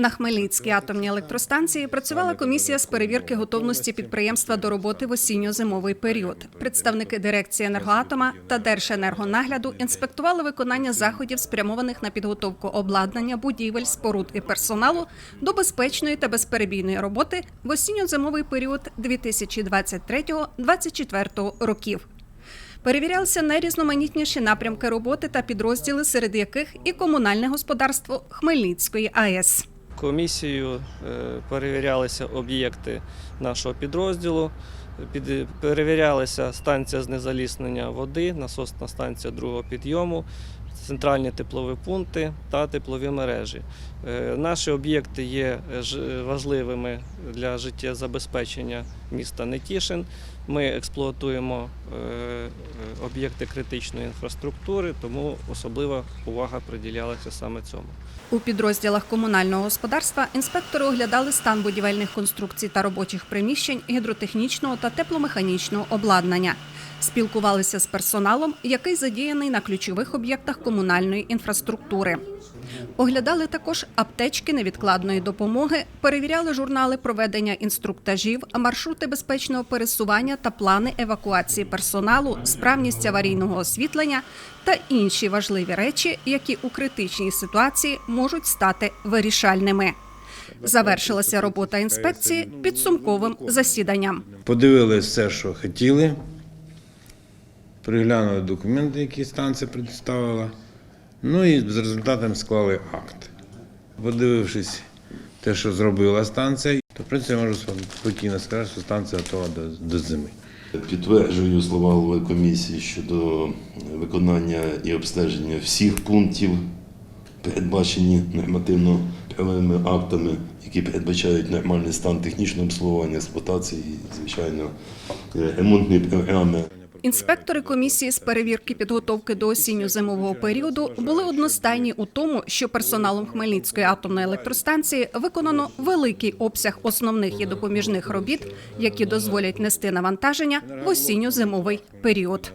На Хмельницькій атомній електростанції працювала комісія з перевірки готовності підприємства до роботи в осінньо-зимовий період. Представники дирекції енергоатома та Держенергонагляду інспектували виконання заходів, спрямованих на підготовку обладнання, будівель, споруд і персоналу до безпечної та безперебійної роботи в осінньо-зимовий період 2023-2024 років. Перевірялися найрізноманітніші напрямки роботи та підрозділи, серед яких і комунальне господарство Хмельницької АЕС. Комісією е, перевірялися об'єкти нашого підрозділу, під- перевірялися станція знезаліснення води, насосна станція другого підйому, центральні теплові пункти та теплові мережі. Е, Наші об'єкти є важливими для життєзабезпечення міста Нетішин. Ми експлуатуємо е, е, об'єкти критичної інфраструктури, тому особлива увага приділялася саме цьому. У підрозділах комунального господарства інспектори оглядали стан будівельних конструкцій та робочих приміщень, гідротехнічного та тепломеханічного обладнання. Спілкувалися з персоналом, який задіяний на ключових об'єктах комунальної інфраструктури. Оглядали також аптечки невідкладної допомоги, перевіряли журнали проведення інструктажів, маршрути безпечного пересування та плани евакуації персоналу, справність аварійного освітлення та інші важливі речі, які у критичній ситуації можуть стати вирішальними. Завершилася робота інспекції підсумковим засіданням. Подивилися все, що хотіли, приглянули документи, які станція представила, ну і з результатом склали акт. Подивившись те, що зробила станція, то в принципі можу спокійно сказати, що станція готова до, до зими. Підтверджую слова голови комісії щодо виконання і обстеження всіх пунктів, передбачені нормативно-правовими актами, які передбачають нормальний стан технічного обслуговування, експлуатації і, звичайно, е, ремонтної програми. Інспектори комісії з перевірки підготовки до осінньо-зимового періоду були одностайні у тому, що персоналом Хмельницької атомної електростанції виконано великий обсяг основних і допоміжних робіт, які дозволять нести навантаження в осінньо-зимовий період.